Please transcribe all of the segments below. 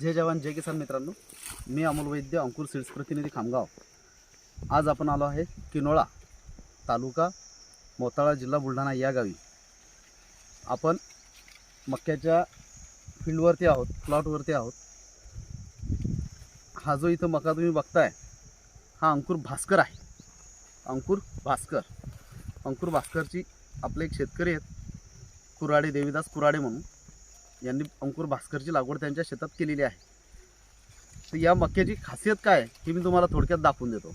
जय जवान जय किसान मित्रांनो. मी अमोल वैद्य अंकुर सीड्स प्रतिनिधी खामगाव. आज आपण आलो आहे किनोळा तालुका मोताळा जिल्हा बुलढाणा या गावी. आपण मक्याच्या फील्डवरती आहोत प्लॉटवरती आहोत. हा जो इथं मका तुम्ही बघताय हा अंकुर भास्कर आहे. अंकुर भास्कर. अंकुर भास्करची आपले एक शेतकरी आहेत. कुराडे देवीदास कुराडे म्हणून. यांनी अंकुर भास्करची लागवड त्यांच्या शेतात केलेली आहे. तर या मक्याची खासियत काय आहे हे मी तुम्हाला थोडक्यात दाखवून देतो.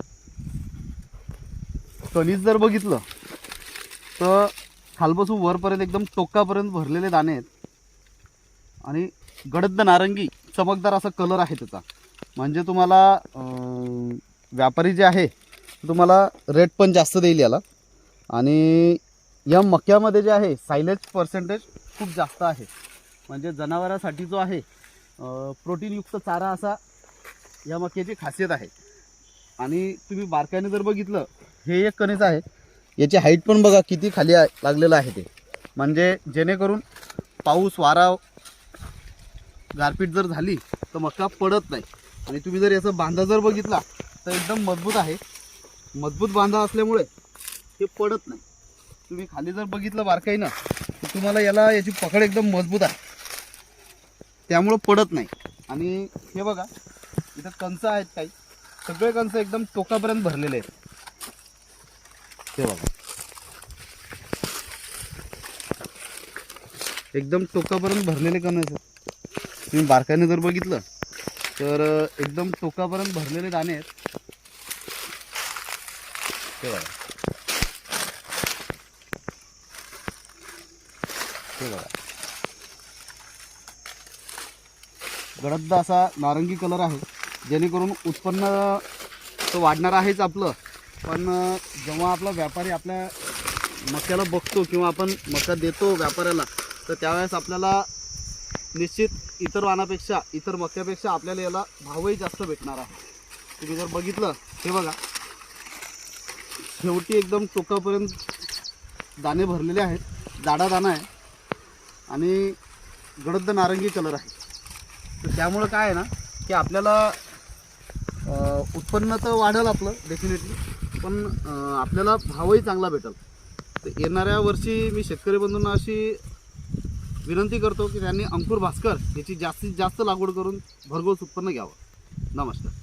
कणीस जर बघितलं तर खालपासून वरपर्यंत एकदम टोकापर्यंत भरलेले दाणे आहेत. आणि गडद नारंगी चमकदार असा कलर आहे त्याचा. म्हणजे तुम्हाला व्यापारी जे आहे तुम्हाला रेट पण जास्त देईल याला. आणि या मक्यामध्ये जे आहे सायलेज पर्सेंटेज खूप जास्त आहे. म्हणजे जनावरांसाठी जो आहे प्रोटीनयुक्त चारा असा या मक्याची खासियत आहे. आणि तुम्ही बारकाईने जर बघितलं हे एक कणीच आहे. याची हाईट पण बघा किती खाली लागलेलं आहे ते. म्हणजे जेणेकरून पाऊस वारा गारपीट जर झाली तर मका पडत नाही. आणि तुम्ही जर याचा बांधा जर बघितला तर एकदम मजबूत आहे. मजबूत बांधा असल्यामुळे हे पडत नाही. तुम्ही खाली जर बघितलं बारकाईनं तर तुम्हाला याला याची पकड एकदम मजबूत आहे. त्यामुळं पडत नाही. आणि हे बघा इथं कंच आहेत काही. सगळे कंच एकदम टोकापर्यंत भरलेले आहेत. हे बघा. एकदम टोकापर्यंत भरलेले कणस आहेत. तुम्ही बारकाईने जर बघितलं तर एकदम टोकापर्यंत भरलेले दाणे आहेत. ते बघा. ते बघा. गडद असा नारंगी कलर आहे जेणेकरून उत्पन्न तर वाढणार आहेच आपलं. पण जेव्हा आपला व्यापारी आपल्या मक्याला बघतो किंवा आपण मका देतो व्यापाऱ्याला तर त्यावेळेस आपल्याला निश्चित इतर वाणापेक्षा इतर मक्यापेक्षा आपल्याला याला भावही जास्त भेटणार आहे. तुम्ही जर बघितलं हे बघा. शेवटी एकदम टोकापर्यंत दाणे भरलेले आहेत. जाडा दाणा आहे. आणि गडद्द नारंगी कलर आहे. तर त्यामुळं काय आहे ना की आपल्याला उत्पन्न तर वाढेल आपलं डेफिनेटली पण आपल्याला भावही चांगला भेटेल. तर येणाऱ्या वर्षी मी शेतकरी बंधूंना अशी विनंती करतो की त्यांनी अंकुर भास्कर याची जास्तीत जास्त लागवड करून भरघोस उत्पन्न घ्यावं. नमस्कार.